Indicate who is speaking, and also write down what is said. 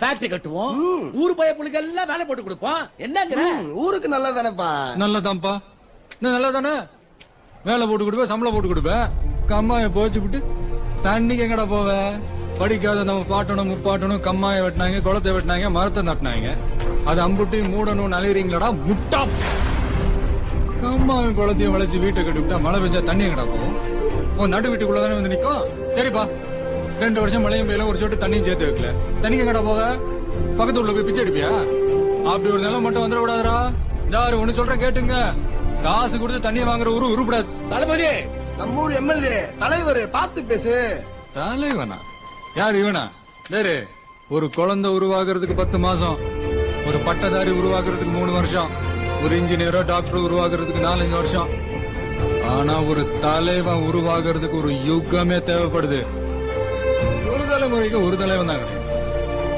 Speaker 1: Factory கட்டுவோம். ஊரு பய புள்ளிக்கு எல்லாம் வேலை போட்டு கொடுப்போம். என்னங்கிற?
Speaker 2: ஊருக்கு நல்லா தானேப்பா
Speaker 3: நல்லதான்ப்பா. என்ன நல்லா தானே வேலை போட்டு கொடுப்பேன் சம்பளம் போட்டு கொடுப்பேன். கம்மாயை போச்சு விட்டு தண்ணிக்கு எங்கடா போவ? படிக்காத நம்ம பாட்டணும் முப்பாட்டணும் கம்மாயை வெட்டினாங்க குளத்தை வெட்டினாங்க மரத்தை நட்டினாங்க. அது அம்புட்டி மூடணும் நலையறீங்களாடா முட்டா. கம்மாவும் குளத்தையும் வளைச்சு வீட்டை கட்டி விட்டா மழை பெஞ்சா தண்ணி எங்கடா போகும்? உன் நடு வீட்டுக்குள்ள தானே வந்து நிக்கும்? சரிப்பா. ரெண்டு வருஷம் மழையும் பெய்யல ஒரு சொட்டு தண்ணியும் சேர்த்து வைக்கல. தண்ணிக்கு எங்கடா போவ பக்கத்து உள்ள போய் பிச்சை எடுப்பியா? அப்படி ஒரு நிலம் மட்டும் வந்துட கூடாதுடா யாரு ஒண்ணு சொல்றேன் கேட்டுங்க. காசு கொடுத்து தண்ணியை வாங்குற ஊரு உருப்படாது.
Speaker 1: தளபதி!
Speaker 2: நம்ம ஊர் எம்எல்ஏ தலைவர் பார்த்து பேசு.
Speaker 3: தலைவனா? யார் இவனா? வேறு ஒரு குழந்தை உருவாக்குறதுக்கு பத்து மாசம் ஒரு பட்டதாரி உருவாக்குறதுக்கு மூணு வருஷம் ஒரு இன்ஜினியரோ டாக்டரோ உருவாக்குறதுக்கு நாலஞ்சு வருஷம். ஆனா ஒரு தலைவன் உருவாக்குறதுக்கு ஒரு யுகமே தேவைப்படுது. ஒரு தலைமுறைக்கு ஒரு தலைவன் தான் கிடையாது.